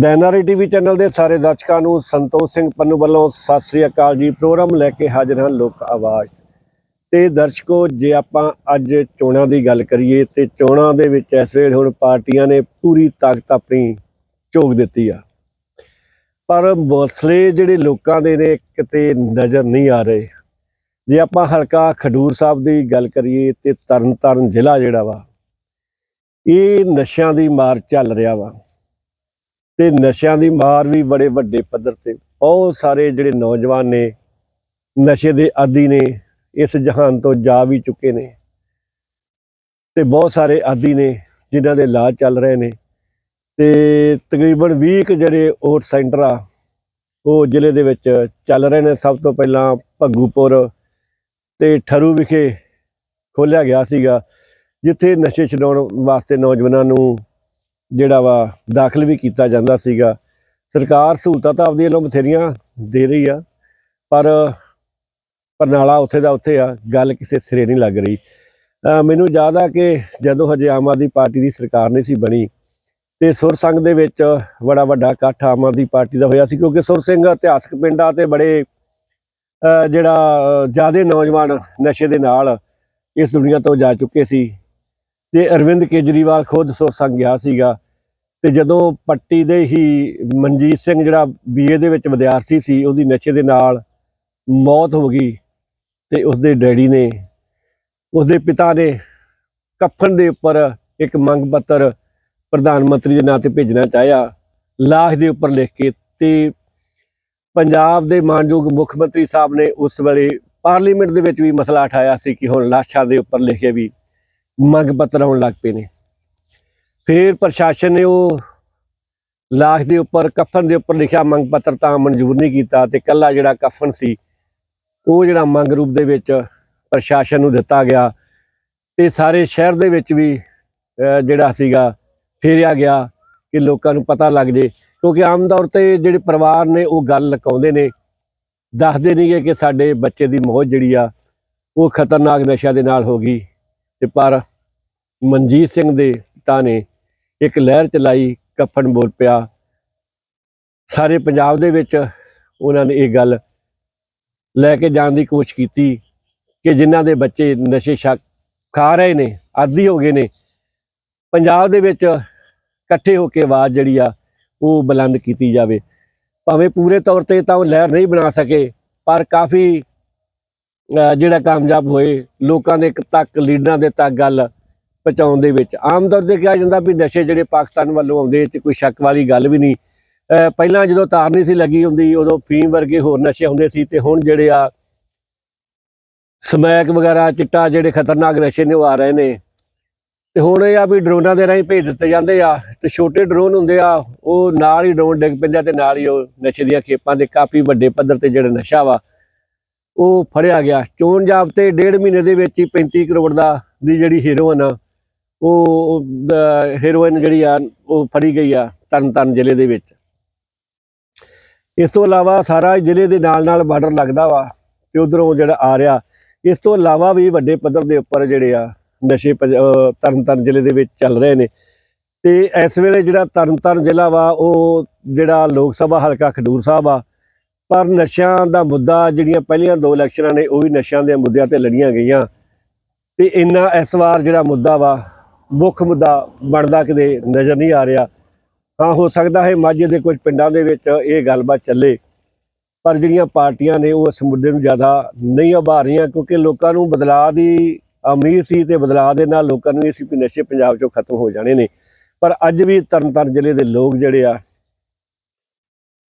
ਦੈਨਾਰੀ TV channel ਦੇ ਸਾਰੇ ਦਰਸ਼ਕਾਂ ਨੂੰ ਸੰਤੋਖ ਸਿੰਘ ਪੰਨੂ ਵੱਲੋਂ ਸਤਿ ਸ੍ਰੀ ਅਕਾਲ ਜੀ। ਪ੍ਰੋਗਰਾਮ ਲੈ ਕੇ ਹਾਜ਼ਰ ਹਾਂ ਲੋਕ ਆਵਾਜ਼। ਤੇ ਦਰਸ਼ਕੋ, ਜੇ ਆਪਾਂ ਅੱਜ ਚੋਣਾਂ ਦੀ ਗੱਲ ਕਰੀਏ, ਤੇ ਚੋਣਾਂ ਦੇ ਵਿੱਚ ਇਸ ਵੇਲੇ ਹੁਣ ਪਾਰਟੀਆਂ ਨੇ ਪੂਰੀ ਤਾਕਤ ਆਪਣੀ ਝੋਕ ਦਿੱਤੀ ਆ। ਪਰ ਮਸਲੇ ਜਿਹੜੇ ਲੋਕਾਂ ਦੇ ਨੇ, ਕਿਤੇ ਨਜ਼ਰ ਨਹੀਂ ਆ ਰਹੇ। ਜੇ ਆਪਾਂ ਹਲਕਾ ਖਡੂਰ ਸਾਹਿਬ ਦੀ ਗੱਲ ਕਰੀਏ, ਤੇ ਤਰਨਤਾਰਨ ਜ਼ਿਲ੍ਹਾ ਜਿਹੜਾ ਵਾ, ਇਹ ਨਸ਼ਿਆਂ ਦੀ ਮਾਰ ਚੱਲ ਰਿਹਾ ਵਾ। ਤੇ ਨਸ਼ਿਆਂ ਦੀ ਮਾਰ ਵੀ ਬੜੇ ਵੱਡੇ ਪੱਧਰ ਤੇ। ਬਹੁਤ ਸਾਰੇ ਜਿਹੜੇ ਨੌਜਵਾਨ ਨੇ, ਨਸ਼ੇ ਦੇ ਆਦੀ ਨੇ, ਇਸ ਜਹਾਨ ਤੋਂ ਜਾ ਵੀ ਚੁੱਕੇ ਨੇ। ਤੇ ਬਹੁਤ ਸਾਰੇ ਆਦੀ ਨੇ, ਜਿਨ੍ਹਾਂ ਦੇ ਇਲਾਜ ਚੱਲ ਰਹੇ ਨੇ। ਤੇ ਤਕਰੀਬਨ 20 ਕੁ ਜਿਹੜੇ ਓਟ ਸੈਂਟਰ ਆ, ਉਹ ਜ਼ਿਲ੍ਹੇ ਦੇ ਵਿੱਚ ਚੱਲ ਰਹੇ ਨੇ। ਸਭ ਤੋਂ ਪਹਿਲਾਂ ਭੱਗੂਪੁਰ ਤੇ ਠਰੂ ਵਿਖੇ ਖੋਲਿਆ ਗਿਆ ਸੀਗਾ, ਜਿੱਥੇ ਨਸ਼ੇ ਛਡਾਉਣ ਵਾਸਤੇ ਨੌਜਵਾਨਾਂ ਨੂੰ ਜਿਹੜਾ ਵਾ ਦਾਖਲ ਵੀ ਕੀਤਾ ਜਾਂਦਾ ਸੀਗਾ। ਸਰਕਾਰ ਸਹੂਲਤਾਂ ਤਾਂ ਆਪਦੀਆਂ ਵੱਲੋਂ ਬਥੇਰੀਆਂ ਦੇ ਰਹੀ ਆ, ਪਰ ਪਰਨਾਲਾ ਉੱਥੇ ਦਾ ਉੱਥੇ ਆ, ਗੱਲ ਕਿਸੇ ਸਿਰੇ ਨਹੀਂ ਲੱਗ ਰਹੀ। ਮੈਨੂੰ ਯਾਦ ਆ ਕਿ ਜਦੋਂ ਹਜੇ ਆਮ ਆਦਮੀ ਪਾਰਟੀ ਦੀ ਸਰਕਾਰ ਨਹੀਂ ਸੀ ਬਣੀ, ਤੇ ਸੁਰ ਸੰਘ ਦੇ ਵਿੱਚ ਬੜਾ ਵੱਡਾ ਇਕੱਠ ਆਮ ਆਦਮੀ ਪਾਰਟੀ ਦਾ ਹੋਇਆ ਸੀ, ਕਿਉਂਕਿ ਸੁਰ ਸਿੰਘ ਇਤਿਹਾਸਕ ਪਿੰਡਾਂ ਤੇ ਬੜੇ ਜਿਹੜਾ ਜਿਆਦੇ ਨੌਜਵਾਨ ਨਸ਼ੇ ਦੇ ਨਾਲ ਇਸ ਦੁਨੀਆ ਤੋਂ ਜਾ ਚੁੱਕੇ ਸੀ। ਤੇ ਅਰਵਿੰਦ ਕੇਜਰੀਵਾਲ ਖੁਦ ਸੁਰ ਸੰਘ ਗਿਆ ਸੀਗਾ, ਤੇ ਜਦੋਂ ਪੱਟੀ ਦੇ ਹੀ ਮਨਜੀਤ ਸਿੰਘ ਜਿਹੜਾ ਬੀਏ ਦੇ ਵਿੱਚ ਵਿਦਿਆਰਥੀ ਸੀ, ਉਹਦੀ ਨਸ਼ੇ ਦੇ ਨਾਲ ਮੌਤ ਹੋ ਗਈ ਤੇ ਉਸਦੇ ਡੈਡੀ ਨੇ, ਉਸਦੇ ਪਿਤਾ ਨੇ ਕਫਨ ਦੇ ਉੱਪਰ ਇੱਕ ਮੰਗ ਪੱਤਰ ਪ੍ਰਧਾਨ ਮੰਤਰੀ ਦੇ ਨਾਂ ਤੇ ਭੇਜਣਾ ਚਾਹਿਆ। ਲਾਸ਼ ਦੇ ਉੱਪਰ ਲਿਖ ਕੇ ਤੇ ਪੰਜਾਬ ਦੇ ਮਾਨਯੋਗ ਮੁੱਖ ਮੰਤਰੀ ਸਾਹਿਬ ਨੇ ਉਸ ਵੇਲੇ ਪਾਰਲੀਮੈਂਟ ਦੇ ਵਿੱਚ ਵੀ ਮਸਲਾ ਉਠਾਇਆ ਸੀ ਕਿ ਹੁਣ ਲਾਸ਼ਾਂ ਦੇ ਉੱਪਰ ਲਿਖੇ ਵੀ ਮੰਗ ਪੱਤਰ ਆਉਣ ਲੱਗ ਪਏ ਨੇ। ਫਿਰ ਪ੍ਰਸ਼ਾਸਨ ਨੇ ਉਹ ਲਾਸ਼ ਦੇ ਉੱਪਰ, ਕਫਨ ਦੇ ਉੱਪਰ ਲਿਖਿਆ ਮੰਗ ਪੱਤਰ ਤਾਂ ਮਨਜ਼ੂਰ ਨਹੀਂ ਕੀਤਾ ਤੇ ਕੱਲਾ ਜਿਹੜਾ ਕਫਨ ਸੀ, ਉਹ ਜਿਹੜਾ ਮੰਗ ਰੂਪ ਦੇ ਵਿੱਚ ਪ੍ਰਸ਼ਾਸਨ ਨੂੰ ਦਿੱਤਾ ਗਿਆ ਤੇ ਸਾਰੇ ਸ਼ਹਿਰ ਦੇ ਵਿੱਚ ਵੀ ਜਿਹੜਾ ਸੀਗਾ, ਫੇਰਿਆ ਗਿਆ ਕਿ ਲੋਕਾਂ ਨੂੰ ਪਤਾ ਲੱਗ ਜੇ। ਕਿਉਂਕਿ ਆਮ ਤੌਰ ਤੇ ਜਿਹੜੇ ਪਰਿਵਾਰ ਨੇ, ਉਹ ਗੱਲ ਲਕਾਉਂਦੇ ਨੇ, ਦੱਸਦੇ ਨਹੀਂਗੇ ਕਿ ਸਾਡੇ ਬੱਚੇ ਦੀ ਮੌਤ ਜਿਹੜੀ ਆ, ਉਹ ਖਤਰਨਾਕ ਨਸ਼ਿਆਂ ਦੇ ਨਾਲ ਹੋ ਗਈ ਤੇ ਪਰ ਮਨਜੀਤ ਸਿੰਘ ਦੇ ਪਿਤਾ ਨੇ ਇੱਕ ਲਹਿਰ ਚਲਾਈ, ਕਫਨ ਬੋਲ ਪਿਆ। ਸਾਰੇ ਪੰਜਾਬ ਦੇ ਵਿੱਚ ਉਹਨਾਂ ਨੇ ਇਹ ਗੱਲ ਲੈ ਕੇ ਜਾਣ ਦੀ ਕੋਸ਼ਿਸ਼ ਕੀਤੀ ਕਿ ਜਿਨ੍ਹਾਂ ਦੇ ਬੱਚੇ ਨਸ਼ੇ ਸ਼ੱਕ ਖਾ ਰਹੇ ਨੇ, ਆਦੀ ਹੋ ਗਏ ਨੇ, ਪੰਜਾਬ ਦੇ ਵਿੱਚ ਇਕੱਠੇ ਹੋ ਕੇ ਆਵਾਜ਼ ਜਿਹੜੀ ਆ ਉਹ ਬੁਲੰਦ ਕੀਤੀ ਜਾਵੇ। ਭਾਵੇਂ ਪੂਰੇ ਤੌਰ ਤੇ ਤਾਂ ਉਹ ਲਹਿਰ ਨਹੀਂ ਬਣਾ ਸਕੇ, ਪਰ ਕਾਫੀ ਜਿਹੜਾ ਕਾਮਯਾਬ ਹੋਏ, ਲੋਕਾਂ ਦੇ ਤੱਕ, ਲੀਡਰਾਂ ਦੇ ਤੱਕ ਗੱਲ ਪਹੁੰਚਾਉਣ ਦੇ ਵਿੱਚ। ਆਮ ਤੌਰ ਤੇ ਕਿਹਾ ਜਾਂਦਾ ਵੀ ਨਸ਼ੇ ਜਿਹੜੇ ਪਾਕਿਸਤਾਨ ਵੱਲੋਂ ਆਉਂਦੇ ਤੇ ਕੋਈ ਸ਼ੱਕ ਵਾਲੀ ਗੱਲ ਵੀ ਨਹੀਂ। ਅਹ, ਪਹਿਲਾਂ ਜਦੋਂ ਤਾਰਨੀ ਸੀ ਲੱਗੀ ਹੁੰਦੀ ਉਦੋਂ ਫੀਮ ਵਰਗੇ ਹੋਰ ਨਸ਼ੇ ਹੁੰਦੇ ਸੀ ਤੇ ਹੁਣ ਜਿਹੜੇ ਆ ਸਮੈਕ ਵਗੈਰਾ ਚਿੱਟਾ ਜਿਹੜੇ ਖਤਰਨਾਕ ਨਸ਼ੇ ਨੇ ਉਹ ਆ ਰਹੇ ਨੇ। ਤੇ ਹੁਣ ਇਹ ਆ ਵੀ ਡਰੋਨਾਂ ਦੇ ਰਾਹੀਂ ਭੇਜ ਦਿੱਤੇ ਜਾਂਦੇ ਆ। ਤੇ ਛੋਟੇ ਡਰੋਨ ਹੁੰਦੇ ਆ ਉਹ ਨਾਲ ਹੀ ਡਰੋਨ ਡਿੱਗ ਪੈਂਦੇ ਆ ਤੇ ਨਾਲ ਹੀ ਉਹ ਨਸ਼ੇ ਦੀਆਂ ਖੇਪਾਂ ਦੇ ਕਾਫੀ ਵੱਡੇ ਪੱਧਰ ਤੇ ਜਿਹੜਾ ਨਸ਼ਾ ਵਾ ਉਹ ਫੜਿਆ ਗਿਆ। ਚੋਣ ਜਾਬਤੇ ਡੇਢ ਮਹੀਨੇ ਦੇ ਵਿੱਚ ਹੀ 35 ਕਰੋੜ ਦਾ ਦੀ ਜਿਹੜੀ ਹੀਰੋਇਨ ਆ ਉਹ ਹੀਰੋਇਨ ਜਿਹੜੀ ਆ, ਉਹ ਫੜੀ ਗਈ ਆ ਤਰਨਤਾਰਨ ਜ਼ਿਲ੍ਹੇ ਦੇ ਵਿੱਚ। ਇਸ ਤੋਂ ਇਲਾਵਾ ਸਾਰਾ ਜ਼ਿਲ੍ਹੇ ਦੇ ਨਾਲ ਨਾਲ ਬਾਰਡਰ ਲੱਗਦਾ ਵਾ ਤੇ ਉਧਰੋਂ ਜਿਹੜਾ ਆ ਰਿਹਾ, ਇਸ ਤੋਂ ਇਲਾਵਾ ਵੀ ਵੱਡੇ ਪੱਧਰ ਦੇ ਉੱਪਰ ਜਿਹੜੇ ਆ ਨਸ਼ੇ ਪੰਜ- ਅਹ ਤਰਨਤਾਰਨ ਜ਼ਿਲ੍ਹੇ ਦੇ ਵਿੱਚ ਚੱਲ ਰਹੇ ਨੇ। ਤੇ ਇਸ ਵੇਲੇ ਜਿਹੜਾ ਤਰਨਤਾਰਨ ਜ਼ਿਲ੍ਹਾ ਵਾ, ਉਹ ਜਿਹੜਾ ਲੋਕ ਸਭਾ ਹਲਕਾ ਖਡੂਰ ਸਾਹਿਬ ਆ, ਪਰ ਨਸ਼ਿਆਂ ਦਾ ਮੁੱਦਾ ਜਿਹੜੀਆਂ ਪਹਿਲੀਆਂ ਦੋ ਇਲੈਕਸ਼ਨਾਂ ਨੇ, ਉਹ ਵੀ ਨਸ਼ਿਆਂ ਦੇ ਮੁੱਦਿਆਂ ਤੇ ਲੜੀਆਂ ਗਈਆਂ। ਤੇ ਇੰਨਾ ਇਸ ਵਾਰ ਜਿਹੜਾ ਮੁੱਦਾ ਵਾ ਮੁੱਖ ਮੁੱਦਾ ਬਣਦਾ ਕਿਤੇ ਨਜ਼ਰ ਨਹੀਂ ਆ ਰਿਹਾ। ਹਾਂ ਹੋ ਸਕਦਾ ਹੈ ਮਾਝੇ ਦੇ ਕੁਝ ਪਿੰਡਾਂ ਦੇ ਵਿੱਚ ਇਹ ਗੱਲਬਾਤ ਚੱਲੇ। ਪਰ ਜਿਹੜੀਆਂ ਪਾਰਟੀਆਂ ਨੇ ਉਹ ਇਸ ਮੁੱਦੇ ਨੂੰ ਜ਼ਿਆਦਾ ਨਹੀਂ ਉਭਾਰ ਰਹੀਆਂ ਕਿਉਂਕਿ ਲੋਕਾਂ ਨੂੰ ਬਦਲਾਅ ਦੀ ਉਮੀਦ ਸੀ ਤੇ ਬਦਲਾਅ ਦੇ ਨਾਲ ਲੋਕਾਂ ਨੂੰ ਇਹ ਸੀ ਵੀ ਨਸ਼ੇ ਪੰਜਾਬ 'ਚੋਂ ਖਤਮ ਹੋ ਜਾਣੇ ਨੇ। ਪਰ ਅੱਜ ਵੀ ਤਰਨਤਾਰਨ ਜ਼ਿਲ੍ਹੇ ਦੇ ਲੋਕ ਜਿਹੜੇ ਆ,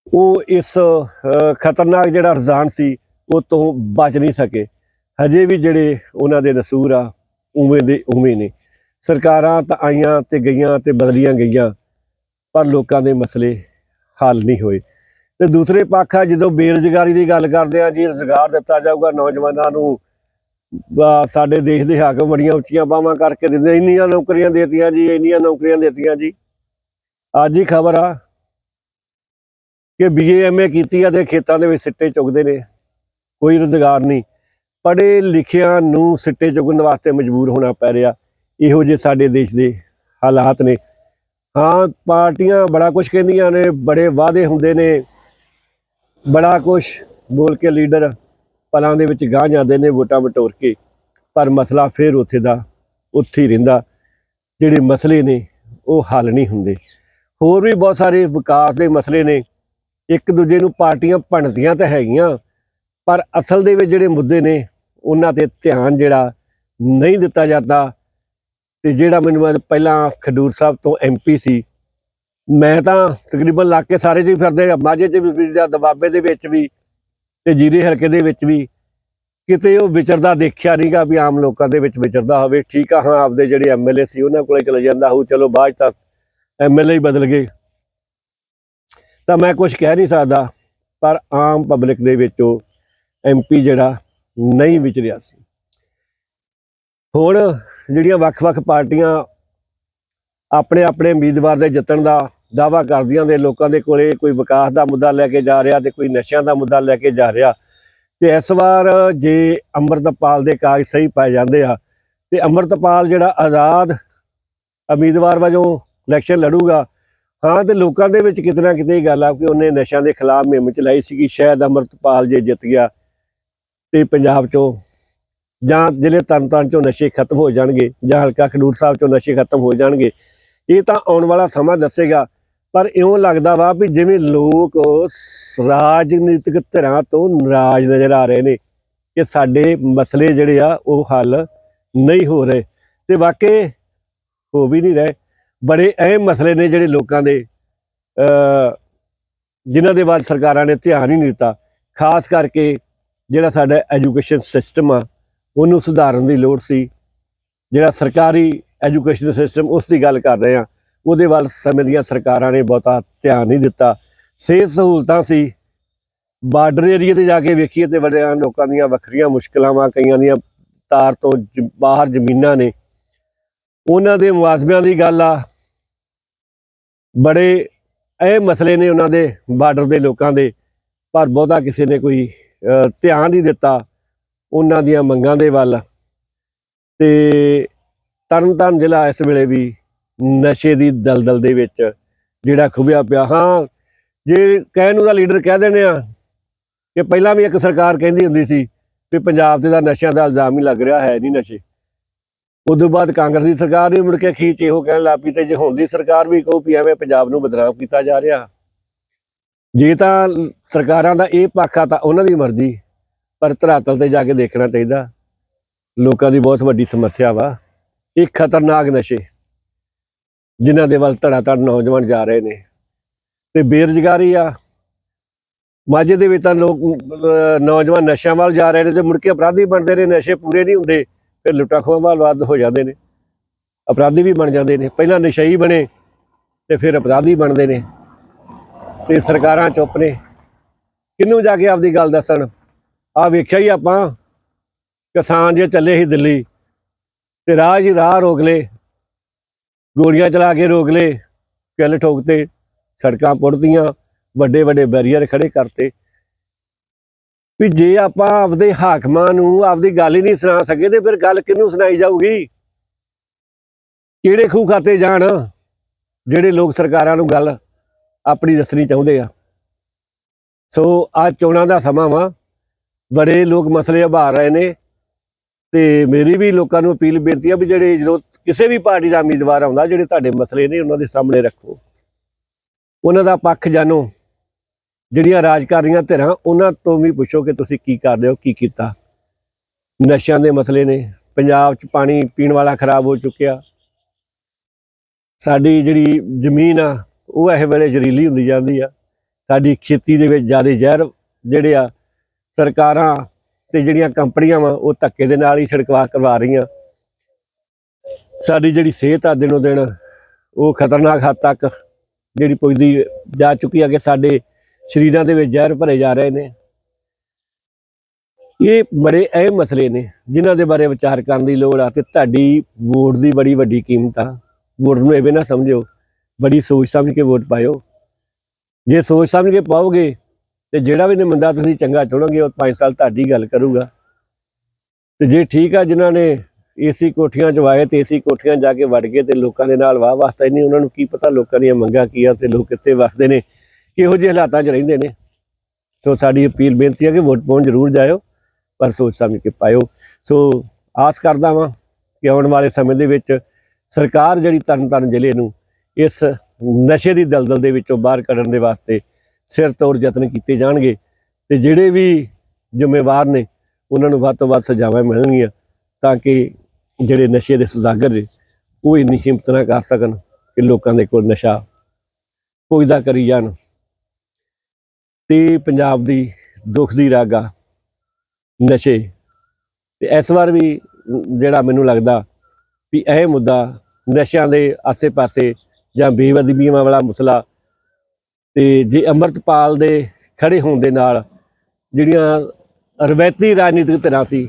ਉਹ ਇਸ ਖਤਰਨਾਕ ਜਿਹੜਾ ਰੁਝਾਨ ਸੀ, ਉਹ ਤੋਂ ਬਚ ਨਹੀਂ ਸਕੇ। ਹਜੇ ਵੀ ਜਿਹੜੇ ਉਹਨਾਂ ਦੇ ਨਸੂਰ ਆ, ਉਵੇਂ ਦੇ ਉਵੇਂ ਨੇ। ਸਰਕਾਰਾਂ ਤਾਂ ਆਈਆਂ ਤੇ ਗਈਆਂ ਤੇ ਬਦਲੀਆਂ ਗਈਆਂ, ਪਰ ਲੋਕਾਂ ਦੇ ਮਸਲੇ ਹੱਲ ਨਹੀਂ ਹੋਏ। ਤੇ ਦੂਸਰੇ ਪੱਖ ਆ, ਜਦੋਂ ਬੇਰੁਜ਼ਗਾਰੀ ਦੀ ਗੱਲ ਕਰਦੇ ਆ, ਜੀ ਰੁਜ਼ਗਾਰ ਦਿੱਤਾ ਜਾਊਗਾ, ਨੌਜਵਾਨਾਂ ਨੂੰ ਸਾਡੇ ਦੇਸ਼ ਦੇ ਹਾਕਮ ਬੜੀਆਂ ਉੱਚੀਆਂ ਬਾਹਾਂ ਕਰਕੇ ਦਿੰਦੇ ਇੰਨੀਆਂ ਨੌਕਰੀਆਂ ਦੇਤੀਆਂ ਜੀ, ਇੰਨੀਆਂ ਨੌਕਰੀਆਂ ਦੇਤੀਆਂ ਜੀ। ਅੱਜ ਹੀ ਖਬਰ ਆ ਕਿ ਬੀਏਐਮਏ ਕੀਤੀ ਆ ਤੇ ਖੇਤਾਂ ਦੇ ਵਿੱਚ ਸਿੱਟੇ ਚੁਗਦੇ ਨੇ, ਕੋਈ ਰੁਜ਼ਗਾਰ ਨਹੀਂ। ਪੜ੍ਹੇ ਲਿਖਿਆਂ ਨੂੰ ਸਿੱਟੇ ਚੁਗਣ ਵਾਸਤੇ ਮਜਬੂਰ ਹੋਣਾ ਪੈ ਰਿਹਾ। ਇਹੋ ਜਿਹੇ ਸਾਡੇ ਦੇਸ਼ ਦੇ ਹਾਲਾਤ ਨੇ। ਹਾਂ, ਪਾਰਟੀਆਂ ਬੜਾ ਕੁਝ ਕਹਿੰਦੀਆਂ ਨੇ, ਬੜੇ ਵਾਅਦੇ ਹੁੰਦੇ ਨੇ। ਬੜਾ ਕੁਝ ਬੋਲ ਕੇ ਲੀਡਰ ਪਲਾਂ ਦੇ ਵਿੱਚ ਗਾਹ ਜਾਂਦੇ ਨੇ ਵੋਟਾਂ ਵਟੋਰ ਕੇ। ਪਰ ਮਸਲਾ ਫਿਰ ਉੱਥੇ ਦਾ, ਉੱਥੇ ਹੀ ਰਹਿੰਦਾ। ਜਿਹੜੇ ਮਸਲੇ ਨੇ, ਉਹ ਹੱਲ ਨਹੀਂ ਹੁੰਦੇ। ਹੋਰ ਵੀ ਬਹੁਤ ਸਾਰੇ ਵਿਕਾਸ ਦੇ ਮਸਲੇ ਨੇ। ਇੱਕ ਦੂਜੇ ਨੂੰ ਪਾਰਟੀਆਂ ਭੰਡਦੀਆਂ ਤਾਂ ਹੈਗੀਆਂ, ਪਰ ਅਸਲ ਦੇ ਵਿੱਚ ਜਿਹੜੇ ਮੁੱਦੇ ਨੇ, ਉਹਨਾਂ ਤੇ ਧਿਆਨ ਜਿਹੜਾ ਨਹੀਂ ਦਿੱਤਾ ਜਾਂਦਾ। ਤੇ ਜਿਹੜਾ ਮੈਨੂੰ ਪਹਿਲਾਂ ਖਡੂਰ ਸਾਹਿਬ ਤੋਂ ਐਮਪੀ ਸੀ, ਮੈਂ ਤਾਂ ਤਕਰੀਬਨ ਇਲਾਕੇ ਸਾਰੇ 'ਚ ਹੀ ਫਿਰਦੇ ਮਾਝੇ 'ਚ ਵੀ ਫਿਰਦਾ ਦਬਾਬੇ ਦੇ ਵਿੱਚ ਵੀ ਤੇ ਜੀਰੇ ਹਲਕੇ ਦੇ ਵਿੱਚ ਵੀ। ਕਿਤੇ ਉਹ ਵਿਚਰਦਾ ਦੇਖਿਆ ਨਹੀਂਗਾ ਵੀ ਆਮ ਲੋਕਾਂ ਦੇ ਵਿੱਚ ਵਿਚਰਦਾ ਹੋਵੇ। ਠੀਕ ਆ, ਹਾਂ, ਆਪਦੇ ਜਿਹੜੇ ਐਮਐਲਏ ਸੀ, ਉਹਨਾਂ ਕੋਲੇ ਚਲੇ ਜਾਂਦਾ ਹੋਊ, ਚਲੋ ਬਾਅਦ 'ਚ ਤਾਂ ਐਮਐਲਏ ਹੀ ਬਦਲ ਗਏ। ਤਾਂ ਮੈਂ ਕੁਝ ਕਹਿ ਨਹੀਂ ਸਕਦਾ, ਪਰ ਆਮ ਪਬਲਿਕ ਦੇ ਵਿੱਚ ਉਹ ਐਮਪੀ ਜਿਹੜਾ ਨਹੀਂ ਵਿਚਰਿਆ ਸੀ। ਹੁਣ ਜਿਹੜੀਆਂ ਵੱਖ-ਵੱਖ ਪਾਰਟੀਆਂ ਆਪਣੇ ਆਪਣੇ ਉਮੀਦਵਾਰ ਦੇ ਜਿੱਤਣ ਦਾ ਦਾਵਾ ਕਰਦੀਆਂ ਦੇ ਲੋਕਾਂ ਦੇ ਕੋਲੇ ਕੋਈ ਵਿਕਾਸ ਦਾ ਮੁੱਦਾ ਲੈ ਕੇ ਜਾ ਰਿਹਾ ਤੇ ਕੋਈ ਨਸ਼ਿਆਂ ਦਾ ਮੁੱਦਾ ਲੈ ਕੇ ਜਾ ਰਿਹਾ, ਤੇ ਇਸ ਵਾਰ ਜੇ ਅੰਮ੍ਰਿਤਪਾਲ ਦੇ ਕਾਗਜ਼ ਸਹੀ ਪਾਏ ਜਾਂਦੇ ਆ, ਤੇ ਅੰਮ੍ਰਿਤਪਾਲ ਜਿਹੜਾ ਆਜ਼ਾਦ ਉਮੀਦਵਾਰ ਵਜੋਂ ਇਲੈਕਸ਼ਨ ਲੜੂਗਾ, ਹਾਂ ਤੇ ਲੋਕਾਂ ਦੇ ਵਿੱਚ ਕਿਤਨਾ ਕਿਤੇ ਇਹ ਗੱਲ ਆ ਕਿ ਉਹਨੇ ਨਸ਼ਿਆਂ ਦੇ ਖਿਲਾਫ ਮੁਹਿੰਮ ਚਲਾਈ ਸੀਗੀ, ਸ਼ਾਇਦ ਅੰਮ੍ਰਿਤਪਾਲ ਜੇ ਜਿੱਤ ਗਿਆ ਤੇ ਪੰਜਾਬ ਚੋਂ ਜਾਂ ਜ਼ਿਲ੍ਹੇ ਤਰਨਤਾਰਨ ਚੋਂ ਨਸ਼ੇ ਖਤਮ ਹੋ ਜਾਣਗੇ, ਜਾਂ ਹਲਕਾ ਖਡੂਰ ਸਾਹਿਬ ਚੋਂ ਨਸ਼ੇ ਖਤਮ ਹੋ ਜਾਣਗੇ, ਇਹ ਤਾਂ ਆਉਣ ਵਾਲਾ ਸਮਾਂ ਦੱਸੇਗਾ। ਪਰ ਇਉਂ ਲੱਗਦਾ ਵਾ ਵੀ ਜਿਵੇਂ ਲੋਕ ਰਾਜਨੀਤਿਕ ਧਿਰਾਂ ਤੋਂ ਨਾਰਾਜ਼ ਨਜ਼ਰ ਆ ਰਹੇ ਨੇ ਕਿ ਸਾਡੇ ਮਸਲੇ ਜਿਹੜੇ ਆ, ਉਹ ਹੱਲ ਨਹੀਂ ਹੋ ਰਹੇ। ਤੇ ਵਾਕਈ ਹੋ ਵੀ ਨਹੀਂ ਰਹੇ। ਬੜੇ ਅਹਿਮ ਮਸਲੇ ਨੇ ਜਿਹੜੇ ਲੋਕਾਂ ਦੇ, ਅ, ਜਿਨ੍ਹਾਂ ਦੇ ਵੱਲ ਸਰਕਾਰਾਂ ਨੇ ਧਿਆਨ ਹੀ ਨਹੀਂ ਦਿੱਤਾ। ਖਾਸ ਕਰਕੇ ਜਿਹੜਾ ਸਾਡਾ ਐਜੂਕੇਸ਼ਨ ਸਿਸਟਮ ਆ ਉਹਨੂੰ ਸੁਧਾਰਨ ਦੀ ਲੋੜ ਸੀ। ਜਿਹੜਾ ਸਰਕਾਰੀ ਐਜੂਕੇਸ਼ਨ ਸਿਸਟਮ ਉਸ ਦੀ ਗੱਲ ਕਰ ਰਹੇ ਆ ਉਹਦੇ ਵੱਲ ਸਮੇਂ ਦੀਆਂ ਸਰਕਾਰਾਂ ਨੇ ਬਹੁਤਾ ਧਿਆਨ ਨਹੀਂ ਦਿੱਤਾ। ਸਿਹਤ ਸਹੂਲਤਾਂ ਸੀ। ਬਾਰਡਰ ਏਰੀਆ ਤੇ ਜਾ ਕੇ ਵੇਖੀਏ ਤੇ ਬੜਿਆਂ ਲੋਕਾਂ ਦੀਆਂ ਵੱਖਰੀਆਂ ਮੁਸ਼ਕਲਾਂ ਵਾ ਕਈਆਂ ਦੀਆਂ ਤਾਰ ਤੋਂ ਜ- ਬਾਹਰ ਜ਼ਮੀਨਾਂ ਨੇ। ਉਹਨਾਂ ਦੇ ਮੁਆਜ਼ਮਿਆਂ ਦੀ ਗੱਲ ਆ। ਬੜੇ ਇਹ ਮਸਲੇ ਨੇ ਉਹਨਾਂ ਦੇ ਬਾਰਡਰ ਦੇ ਲੋਕਾਂ ਦੇ, ਪਰ ਬਹੁਤਾ ਕਿਸੇ ਨੇ ਕੋਈ ਧਿਆਨ ਨਹੀਂ ਦਿੱਤਾ। ਉਹਨਾਂ ਦੀਆਂ ਮੰਗਾਂ ਦੇ ਵੱਲ। ਤੇ ਤਰਨਤਾਰਨ ਜ਼ਿਲ੍ਹਾ ਇਸ ਵੇਲੇ ਵੀ ਨਸ਼ੇ ਦੀ ਦਲਦਲ ਦੇ ਵਿੱਚ, ਜਿਹੜਾ ਖੁਬਿਆ ਪਿਆ। ਹਾਂ, ਜੇ ਕਹਿਣ ਨੂੰ ਦਾ ਲੀਡਰ ਕਹਿ ਦੇਣੇ ਆ ਕਿ ਪਹਿਲਾਂ ਵੀ ਇੱਕ ਸਰਕਾਰ ਕਹਿੰਦੀ ਹੁੰਦੀ ਸੀ ਵੀ ਪੰਜਾਬ ਤੇ ਦਾ ਨਸ਼ਿਆਂ ਦਾ ਇਲਜ਼ਾਮ ਹੀ ਲੱਗ ਰਿਹਾ, ਹੈ ਨਹੀਂ ਨਸ਼ੇ। ਉਦੋਂ ਬਾਅਦ ਕਾਂਗਰਸ ਦੀ ਸਰਕਾਰ ਨੇ ਮੁੜ ਕੇ ਖੀਚ ਇਹੋ ਕਹਿਣ ਲੱਗ ਪਈ ਤੇ ਜੇ ਹੁਣ ਦੀ ਸਰਕਾਰ ਵੀ ਕਹੂ ਵੀ ਐਵੇਂ ਪੰਜਾਬ ਨੂੰ ਬਦਨਾਮ ਕੀਤਾ ਜਾ ਰਿਹਾ। ਜੇ ਤਾਂ ਸਰਕਾਰਾਂ ਦਾ ਇਹ ਪੱਖ ਆ ਤਾਂ ਉਹਨਾਂ ਦੀ ਮਰਜ਼ੀ। ਪਰ ਧਰਾਤਲ ਤੇ ਜਾ ਕੇ ਦੇਖਣਾ ਚਾਹੀਦਾ। ਲੋਕਾਂ ਦੀ ਬਹੁਤ ਵੱਡੀ ਸਮੱਸਿਆ ਵਾ। ਇਹ ਖਤਰਨਾਕ ਨਸ਼ੇ, ਜਿਨ੍ਹਾਂ ਦੇ ਵੱਲ ਧੜਾ ਧੜ ਨੌਜਵਾਨ ਜਾ ਰਹੇ ਨੇ। ਤੇ ਬੇਰੁਜ਼ਗਾਰੀ ਆ। ਮਾਝੇ ਦੇ ਵਿੱਚ ਤਾਂ ਲੋਕ ਨੌਜਵਾਨ ਨਸ਼ਿਆਂ ਵੱਲ ਜਾ ਰਹੇ ਨੇ ਤੇ ਮੁੜ ਕੇ ਅਪਰਾਧੀ ਬਣਦੇ ਨੇ। ਨਸ਼ੇ ਪੂਰੇ ਨਹੀਂ ਹੁੰਦੇ। ਫਿਰ ਲੁੱਟਾਂ ਖੋਹਾਂ ਵੱਲ ਵੱਧ ਹੋ ਜਾਂਦੇ ਨੇ। ਅਪਰਾਧੀ ਵੀ ਬਣ ਜਾਂਦੇ ਨੇ। ਪਹਿਲਾਂ ਨਸ਼ਈ ਬਣੇ ਤੇ ਫਿਰ ਅਪਰਾਧੀ ਬਣਦੇ ਨੇ। ਤੇ ਸਰਕਾਰਾਂ ਚੁੱਪ ਨੇ। ਕਿਹਨੂੰ ਜਾ ਕੇ ਆਪਦੀ ਗੱਲ ਦੱਸਣ? ਆ ਵੇਖਿਆ ਹੀ ਆਪਾਂ, ਕਿਸਾਨ ਜੇ ਚੱਲੇ ਸੀ ਦਿੱਲੀ ਤੇ ਰਾਹ ਜੀ ਰਾਹ ਰੋਕ ਲਏ, ਗੋਲੀਆਂ ਚਲਾ ਕੇ ਰੋਕ ਲਏ, ਕਿੱਲ ਠੋਕਤੇ, ਸੜਕਾਂ ਪੁੱਟਦੀਆਂ ਵੱਡੇ ਵੱਡੇ ਬੈਰੀਅਰ ਖੜੇ ਕਰਤੇ। ਵੀ ਜੇ ਆਪਾਂ ਆਪਦੇ ਹਾਕਮਾਂ ਨੂੰ ਆਪਦੀ ਗੱਲ ਹੀ ਨਹੀਂ ਸੁਣਾ ਸਕੇ ਤੇ ਫਿਰ ਗੱਲ ਕਿਹਨੂੰ ਸੁਣਾਈ ਜਾਊਗੀ? ਕਿਹੜੇ ਖੂਹ ਖਾਤੇ ਜਾਣ ਜਿਹੜੇ ਲੋਕ ਸਰਕਾਰਾਂ ਨੂੰ ਗੱਲ ਆਪਣੀ ਦੱਸਣੀ ਚਾਹੁੰਦੇ ਆ? ਸੋ ਆ ਚੋਣਾਂ ਦਾ ਸਮਾਂ ਵਾ। ਬੜੇ ਲੋਕ ਮਸਲੇ ਉਭਾਰ ਰਹੇ ਨੇ ਤੇ ਮੇਰੀ ਵੀ ਲੋਕਾਂ ਨੂੰ ਅਪੀਲ ਬੇਨਤੀ ਆ ਵੀ ਜਿਹੜੇ ਜਦੋਂ ਕਿਸੇ ਵੀ ਪਾਰਟੀ ਦਾ ਉਮੀਦਵਾਰ ਆਉਂਦਾ, ਜਿਹੜੇ ਤੁਹਾਡੇ ਮਸਲੇ ਨੇ ਉਹਨਾਂ ਦੇ ਸਾਹਮਣੇ ਰੱਖੋ। ਉਹਨਾਂ ਦਾ ਪੱਖ ਜਾਣੋ। ਜਿਹੜੀਆਂ ਰਾਜਕਾਰੀਆਂ ਧਿਰਾਂ, ਉਹਨਾਂ ਤੋਂ ਵੀ ਪੁੱਛੋ ਕਿ ਤੁਸੀਂ ਕੀ ਕਰ ਰਹੇ ਹੋ, ਕੀ ਕੀਤਾ। ਨਸ਼ਿਆਂ ਦੇ ਮਸਲੇ ਨੇ, ਪੰਜਾਬ 'ਚ ਪਾਣੀ ਪੀਣ ਵਾਲਾ ਖਰਾਬ ਹੋ ਚੁੱਕਿਆ। ਸਾਡੀ ਜਿਹੜੀ ਜ਼ਮੀਨ ਆ, ਉਹ ਇਹ ਵੇਲੇ ਜ਼ਹਿਰੀਲੀ ਹੁੰਦੀ ਜਾਂਦੀ ਆ। ਸਾਡੀ ਖੇਤੀ ਦੇ ਵਿੱਚ ਜ਼ਿਆਦਾ ਜ਼ਹਿਰ ਜਿਹੜੇ ਆ ਸਰਕਾਰਾਂ ਤੇ ਜਿਹੜੀਆਂ ਕੰਪਨੀਆਂ ਵਾ, ਉਹ ਧੱਕੇ ਦੇ ਨਾਲ ਹੀ ਛਿੜਕਵਾ ਕਰਵਾ ਰਹੀਆਂ। ਸਾਡੀ ਜਿਹੜੀ ਸਿਹਤ ਆ ਦਿਨੋ ਦਿਨ, ਉਹ ਖਤਰਨਾਕ ਹੱਦ ਤੱਕ ਜਿਹੜੀ ਪੁੱਜਦੀ ਜਾ ਚੁੱਕੀ ਆ ਕਿ ਸਾਡੇ ਸਰੀਰਾਂ ਦੇ ਵਿੱਚ ਜ਼ਹਿਰ ਭਰੇ ਜਾ ਰਹੇ ਨੇ। ਇਹ ਬੜੇ ਅਹਿਮ ਮਸਲੇ ਨੇ, ਜਿਨ੍ਹਾਂ ਦੇ ਬਾਰੇ ਵਿਚਾਰ ਕਰਨ ਦੀ ਲੋੜ ਆ ਤੇ ਤੁਹਾਡੀ ਵੋਟ ਦੀ ਬੜੀ ਵੱਡੀ ਕੀਮਤ ਆ। ਵੋਟ ਨੂੰ ਐਵੇਂ ਨਾ ਸਮਝੋ ਬੜੀ ਸੋਚ ਸਮਝ ਕੇ ਵੋਟ ਪਾਇਓ। ਜੇ ਸੋਚ ਸਮਝ ਕੇ ਪਾਓਗੇ ਤੇ ਜਿਹੜਾ ਵੀ ਨੁਮਾਇੰਦਾ ਤੁਸੀਂ ਚੰਗਾ ਚੁਣੋਗੇ, ਉਹ 5 ਸਾਲ ਤੁਹਾਡੀ ਗੱਲ ਕਰੂਗਾ। ਤੇ ਜੇ ਠੀਕ ਆ ਜਿਨ੍ਹਾਂ ਨੇ ਏਸੀ ਕੋਠੀਆਂ ਚ ਵਾਏ ਤੇ ਏਸੀ ਕੋਠੀਆਂ ਜਾ ਕੇ ਵੜ ਗਏ ਤੇ ਲੋਕਾਂ ਦੇ ਨਾਲ ਵਾਹ ਵਾਸਤਾ ਹੀ ਨਹੀਂ ਉਹਨਾਂ ਨੂੰ ਕੀ ਪਤਾ ਲੋਕਾਂ ਦੀਆਂ ਮੰਗਾਂ ਕੀ ਆ ਤੇ ਲੋਕ ਕਿੱਥੇ ਵਸਦੇ ਨੇ, ਕਿਹੋ ਜਿਹੇ ਹਾਲਾਤਾਂ 'ਚ ਰਹਿੰਦੇ ਨੇ। ਸੋ ਸਾਡੀ ਅਪੀਲ ਬੇਨਤੀ ਹੈ ਕਿ ਵੋਟ ਪਾਉਣ ਜ਼ਰੂਰ ਜਾਇਓ, ਪਰ ਸੋਚ ਸਮਝ ਕੇ ਪਾਇਓ। ਸੋ ਆਸ ਕਰਦਾ ਵਾਂ ਕਿ ਆਉਣ ਵਾਲੇ ਸਮੇਂ ਦੇ ਵਿੱਚ ਸਰਕਾਰ ਜਿਹੜੀ ਤਰਨਤਾਰਨ ਜ਼ਿਲ੍ਹੇ ਨੂੰ ਇਸ ਨਸ਼ੇ ਦੀ ਦਲਦਲ ਦੇ ਵਿੱਚੋਂ ਬਾਹਰ ਕੱਢਣ ਦੇ ਵਾਸਤੇ ਸਿਰ ਤੌਰ ਯਤਨ ਕੀਤੇ ਜਾਣਗੇ ਤੇ ਜਿਹੜੇ ਵੀ ਜ਼ਿੰਮੇਵਾਰ ਨੇ, ਉਹਨਾਂ ਨੂੰ ਵੱਧ ਤੋਂ ਵੱਧ ਸਜ਼ਾਵਾਂ ਮਿਲਣਗੀਆਂ ਤਾਂ ਕਿ ਜਿਹੜੇ ਨਸ਼ੇ ਦੇ ਸੁਦਾਗਰ ਨੇ, ਉਹ ਇੰਨੀ ਹਿੰਮਤ ਨਾ ਕਰ ਸਕਣ ਕਿ ਲੋਕਾਂ ਦੇ ਕੋਲ ਨਸ਼ਾ ਪੁੱਜਦਾ ਕਰੀ ਜਾਣ। ਤੇ ਪੰਜਾਬ ਦੀ ਦੁੱਖ ਦੀ ਰਾਗਾ ਨਸ਼ੇ। ਤੇ ਇਸ ਵਾਰ ਵੀ ਜਿਹੜਾ ਮੈਨੂੰ ਲੱਗਦਾ ਵੀ ਇਹ ਮੁੱਦਾ ਨਸ਼ਿਆਂ ਦੇ ਆਸੇ-ਪਾਸੇ ਜਾਂ ਬੇਅਦਬੀਆਂ ਵਾਲਾ ਮਸਲਾ ਤੇ ਜੇ ਅੰਮ੍ਰਿਤਪਾਲ ਦੇ ਖੜੇ ਹੋਣ ਦੇ ਨਾਲ ਜਿਹੜੀਆਂ ਰਵਾਇਤੀ ਰਾਜਨੀਤਿਕ ਧਿਰਾਂ ਸੀ,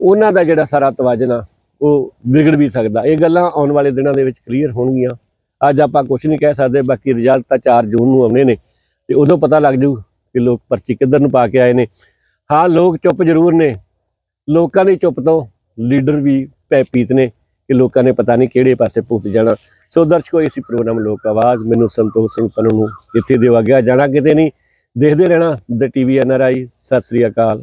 ਉਹਨਾਂ ਦਾ ਜਿਹੜਾ ਸਾਰਾ ਤਵਾਜਨ ਆ ਉਹ ਵਿਗੜ ਵੀ ਸਕਦਾ। ਇਹ ਗੱਲਾਂ ਆਉਣ ਵਾਲੇ ਦਿਨਾਂ ਦੇ ਵਿੱਚ ਕਲੀਅਰ ਹੋਣਗੀਆਂ। ਅੱਜ ਆਪਾਂ ਕੁਝ ਨਹੀਂ ਕਹਿ ਸਕਦੇ, ਬਾਕੀ ਰਿਜ਼ਲਟ ਤਾਂ 4 ਜੂਨ ਨੂੰ ਆਉਣੇ ਨੇ ਤੇ ਉਦੋਂ ਪਤਾ ਲੱਗ ਜੂ ਕਿ ਲੋਕ ਪਰਚੀ ਕਿੱਧਰ ਨੂੰ ਪਾ ਕੇ ਆਏ ਨੇ। ਹਾਂ, ਲੋਕ ਚੁੱਪ ਜ਼ਰੂਰ ਨੇ। ਲੋਕਾਂ ਦੀ ਚੁੱਪ ਤੋਂ ਲੀਡਰ ਵੀ ਪੈ ਪੀਤ ਨੇ। ਕਿ ਲੋਕਾਂ ਨੇ ਪਤਾ ਨਹੀਂ ਕਿਹੜੇ ਪਾਸੇ ਪੁੱਤ ਜਾਣਾ। ਸੋ ਦਰਸ਼ਕੋ ਸੀ ਪ੍ਰੋਗਰਾਮ ਲੋਕ ਆਵਾਜ਼, ਮੈਨੂੰ ਸੰਤੋਖ ਸਿੰਘ ਪੰਨੂ ਨੂੰ ਇੱਥੇ ਦਿਵਾ ਗਿਆ, ਜਾਣਾ ਕਿਤੇ ਨਹੀਂ। ਦੇਖਦੇ ਰਹਿਣਾ ਦ ਟੀਵੀ ਆਈ ਸਤਿ ਸ੍ਰੀ ਅਕਾਲ।